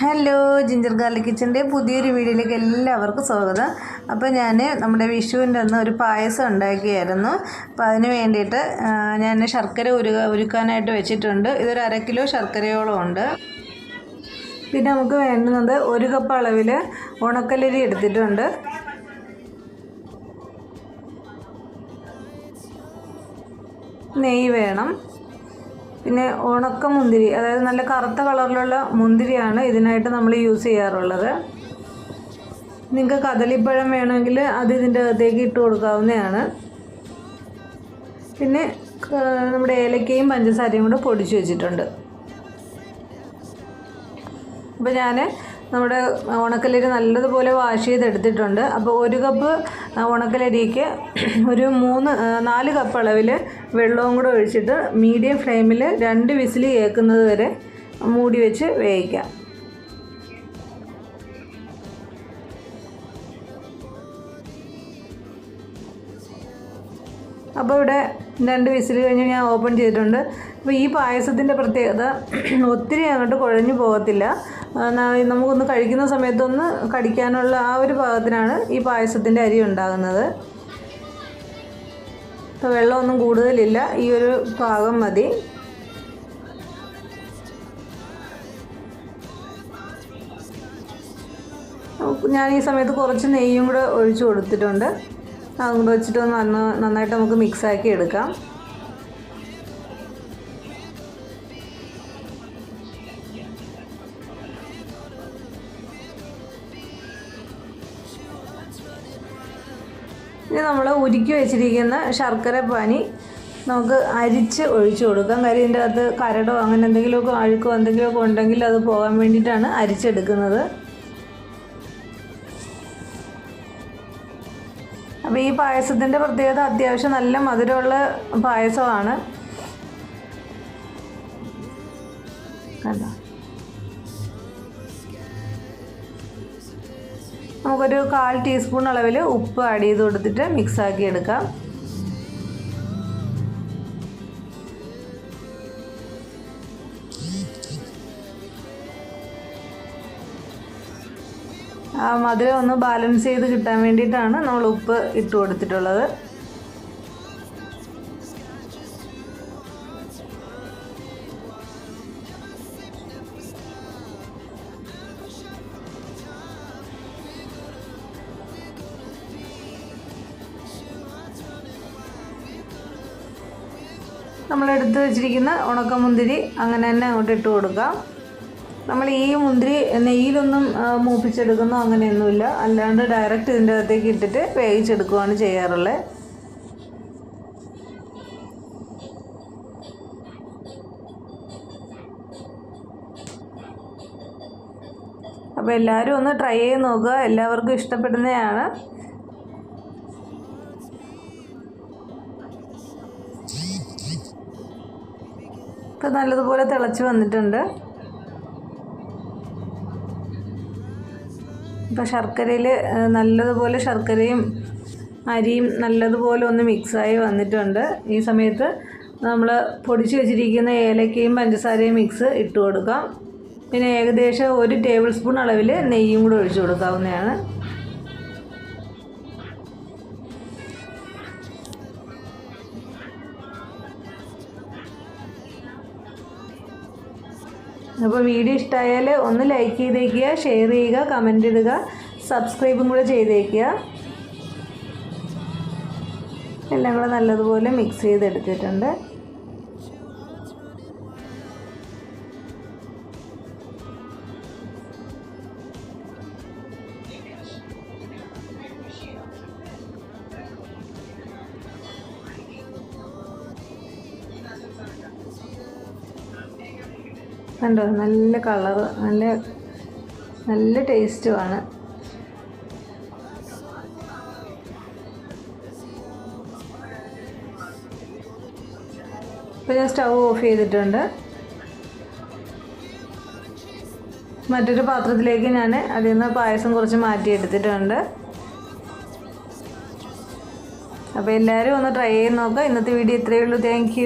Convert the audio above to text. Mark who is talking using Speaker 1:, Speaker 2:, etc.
Speaker 1: Hello ginger garlic കിച്ചന്റെ പുതിയൊരു വീഡിയോയിലേക്ക് എല്ലാവർക്കും സ്വാഗതം. അപ്പോൾ ഞാൻ നമ്മുടെ വിഷുവിന്റെ അന്ന് ഒരു പായസം ഉണ്ടാക്കിയായിരുന്നു. അപ്പോൾ അതിന് വേണ്ടിയിട്ട് ഞാൻ ശർക്കര ഉരുക ഉരുക്കാനായിട്ട് വെച്ചിട്ടുണ്ട്. ഇതൊരു അര കിലോ ശർക്കരയോളം ഉണ്ട്. പിന്നെ നമുക്ക് വേണ്ടുന്നത് ഒരു കപ്പ് അളവിൽ ഉണക്കലരി എടുത്തിട്ടുണ്ട്. നെയ്യ് വേണം. പിന്നെ ഉണക്ക മുന്തിരി അതായത് നല്ല കറുത്ത കളറിലുള്ള മുന്തിരിയാണ് ഇതിനായിട്ട് നമ്മൾ യൂസ് ചെയ്യാറുള്ളത്. നിങ്ങൾക്ക് കദളിപ്പഴം വേണമെങ്കിൽ അത് ഇതിന്റെ അകത്തേക്ക് ഇട്ട് കൊടുക്കാവുന്നതാണ്. പിന്നെ നമ്മുടെ ഏലക്കയും പഞ്ചസാരയും കൂടെ പൊടിച്ച് വെച്ചിട്ടുണ്ട്. അപ്പോൾ ഞാൻ നമ്മുടെ ഉണക്കലരി നല്ലതുപോലെ വാഷ് ചെയ്തെടുത്തിട്ടുണ്ട്. അപ്പോൾ ഒരു കപ്പ് ഉണക്കലരിക്ക് ഒരു മൂന്ന് നാല് കപ്പ് അളവിൽ വെള്ളവും കൂടെ ഒഴിച്ചിട്ട് മീഡിയം ഫ്ലെയിമിൽ രണ്ട് വിസിൽ കേൾക്കുന്നത് വരെ മൂടി വെച്ച് വേവിക്കാം. അപ്പോൾ ഇവിടെ രണ്ട് വിസിൽ കഴിഞ്ഞ് ഞാൻ ഓപ്പൺ ചെയ്തിട്ടുണ്ട്. അപ്പോൾ ഈ പായസത്തിന്റെ പ്രത്യേകത ഒത്തിരി അങ്ങോട്ട് കുഴഞ്ഞു പോകത്തില്ല. നമുക്കൊന്ന് കഴിക്കുന്ന സമയത്തൊന്ന് കടിക്കാനുള്ള ആ ഒരു പാകത്തിനാണ് ഈ പായസത്തിന്റെ അരി ഉണ്ടാകുന്നത്. ഇപ്പോൾ വെള്ളമൊന്നും കൂടുതലില്ല. ഈ ഒരു പാകം മതി. ഞാൻ ഈ സമയത്ത് കുറച്ച് നെയ്യും കൂടെ ഒഴിച്ചു കൊടുത്തിട്ടുണ്ട്. അതും കൂടെ വെച്ചിട്ട് നന്ന നന്നായിട്ട് നമുക്ക് മിക്സാക്കി എടുക്കാം. ഇനി നമ്മൾ ഉരുക്കി വെച്ചിരിക്കുന്ന ശർക്കര പാനി നമുക്ക് അരിച്ച് ഒഴിച്ചു കൊടുക്കാം. കാര്യം ഇതിന്റെ അകത്ത് കരടോ അങ്ങനെ എന്തെങ്കിലുമൊക്കെ അഴുക്കോ എന്തെങ്കിലുമൊക്കെ ഉണ്ടെങ്കിൽ അത് പോകാൻ വേണ്ടിയിട്ടാണ് അരിച്ചെടുക്കുന്നത്. അപ്പോൾ ഈ പായസത്തിന്റെ പ്രത്യേകത അത്യാവശ്യം നല്ല മധുരമുള്ള പായസമാണ്. കണ്ടോ? നമുക്കൊരു കാൽ ടീസ്പൂൺ അളവിൽ ഉപ്പ് ആഡ് ചെയ്ത് കൊടുത്തിട്ട് മിക്സ് ആക്കി എടുക്കാം. മധുരം ഒന്ന് ബാലൻസ് ചെയ്ത് കിട്ടാൻ വേണ്ടിയിട്ടാണ് നമ്മൾ ഉപ്പ് ഇട്ട് കൊടുത്തിട്ടുള്ളത്. നമ്മൾ എടുത്ത് വെച്ചിരിക്കുന്ന ഉണക്കമുന്തിരി അങ്ങനെ തന്നെ അങ്ങോട്ട് ഇട്ട് കൊടുക്കാം. നമ്മൾ ഈ മുന്തിരി നെയ്യിലൊന്നും മൂപ്പിച്ചെടുക്കുന്നോ അങ്ങനെയൊന്നുമില്ല. അല്ലാണ്ട് ഡയറക്റ്റ് ഇതിന്റെ അകത്തേക്ക് ഇട്ടിട്ട് വേവിച്ചെടുക്കുകയാണ് ചെയ്യാറുള്ളത് അപ്പോൾ എല്ലാവരും ഒന്ന് ട്രൈ ചെയ്ത് നോക്കുക. എല്ലാവർക്കും ഇഷ്ടപ്പെടുന്നതാണ്. ഇപ്പം നല്ലതുപോലെ തിളച്ച് വന്നിട്ടുണ്ട്. ഇപ്പം ശർക്കരയിൽ നല്ലതുപോലെ ശർക്കരയും അരിയും നല്ലതുപോലെ ഒന്ന് മിക്സായി വന്നിട്ടുണ്ട്. ഈ സമയത്ത് നമ്മൾ പൊടിച്ച് വെച്ചിരിക്കുന്ന ഏലക്കയും പഞ്ചസാരയും മിക്സ് ഇട്ട് കൊടുക്കാം. പിന്നെ ഏകദേശം ഒരു ടേബിൾ സ്പൂൺ അളവിൽ നെയ്യും കൂടെ ഒഴിച്ചു കൊടുക്കാവുന്നതാണ്. അപ്പോൾ വീഡിയോ ഇഷ്ടമായാൽ ഒന്ന് ലൈക്ക് ചെയ്തേക്കുക ഷെയർ ചെയ്യുക കമന്റ് ഇടുക സബ്സ്ക്രൈബും കൂടെ ചെയ്തേക്കുക. എല്ലാം കൂടെ നല്ലതുപോലെ മിക്സ് ചെയ്തെടുത്തിട്ടുണ്ട്. കണ്ടോ? നല്ല കളർ നല്ല നല്ല ടേസ്റ്റുമാണ് ഇപ്പോൾ ഞാൻ സ്റ്റൗ ഓഫ് ചെയ്തിട്ടുണ്ട്. മറ്റൊരു പാത്രത്തിലേക്ക് ഞാൻ അതിൽ നിന്ന് പായസം കുറച്ച് മാറ്റിയെടുത്തിട്ടുണ്ട് അപ്പോൾ എല്ലാവരും ഒന്ന് ട്രൈ ചെയ്ത് നോക്കുക ഇന്നത്തെ വീഡിയോ ഇത്രയേ ഉള്ളൂ. താങ്ക്